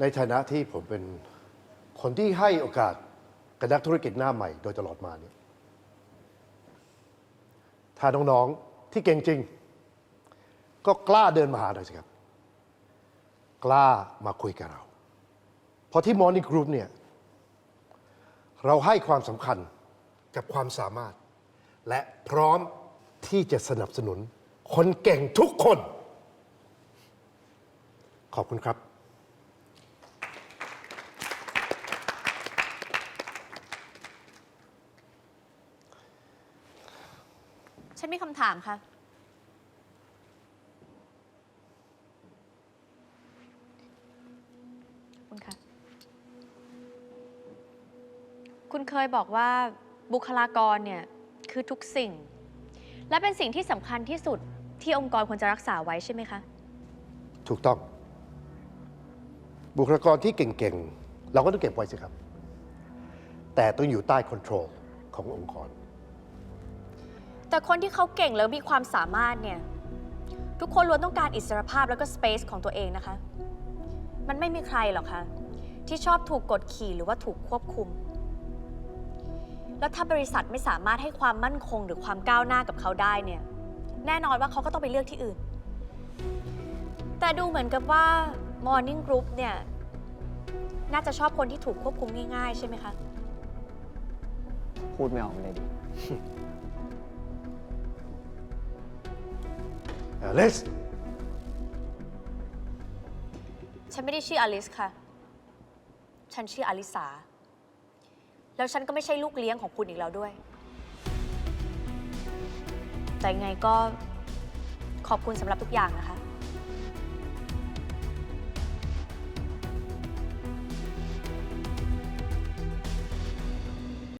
ในฐานะที่ผมเป็นคนที่ให้โอกาสกับนักธุรกิจหน้าใหม่โดยตลอดมาเนี่ยถ้าน้องๆที่เก่งจริง ก็กล้าเดินมาหาหน่อยสิครับ กล้ามาคุยกับเรา เพราะที่ Morning Group เนี่ยเราให้ความสำคัญกับความสามารถ และพร้อมที่จะสนับสนุน คนเก่งทุกคน ขอบคุณครับ ฉันมีคำถามค่ะ คุณคะ คุณเคยบอกว่าบุคลากรเนี่ยคือทุกสิ่ง และเป็นสิ่งที่สำคัญที่สุดที่องค์กรควรจะรักษาไว้ใช่ไหมคะ ถูกต้อง บุคลากรที่เก่ง ๆ เราก็ต้องเก็บไว้สิครับ แต่ต้องอยู่ใต้คอนโทรลขององค์กร แต่คนที่เขาเก่งแล้วมีความสามารถเนี่ย ทุกคนล้วนต้องการอิสรภาพแล้วก็สเปซของตัวเองนะคะ มันไม่มีใครหรอกคะที่ชอบถูกกดขี่หรือว่าถูกควบคุม แล้วถ้าบริษัทไม่สามารถให้ความมั่นคงหรือความก้าวหน้ากับเขาได้เนี่ย แน่นอนว่าเขาก็ต้องไปเลือกที่อื่น แต่ดูเหมือนกับว่า Morning Group เนี่ย น่าจะชอบคนที่ถูกควบคุมง่ายๆ ใช่ไหมคะ พูดไม่ออกเลยดิ อลิส ฉันไม่ได้ชื่ออลิสค่ะ ฉันชื่ออลิสา แล้วฉันก็ไม่ใช่ลูกเลี้ยงของคุณอีกแล้วด้วย แต่ยังไงก็ขอบคุณสำหรับทุกอย่างนะคะ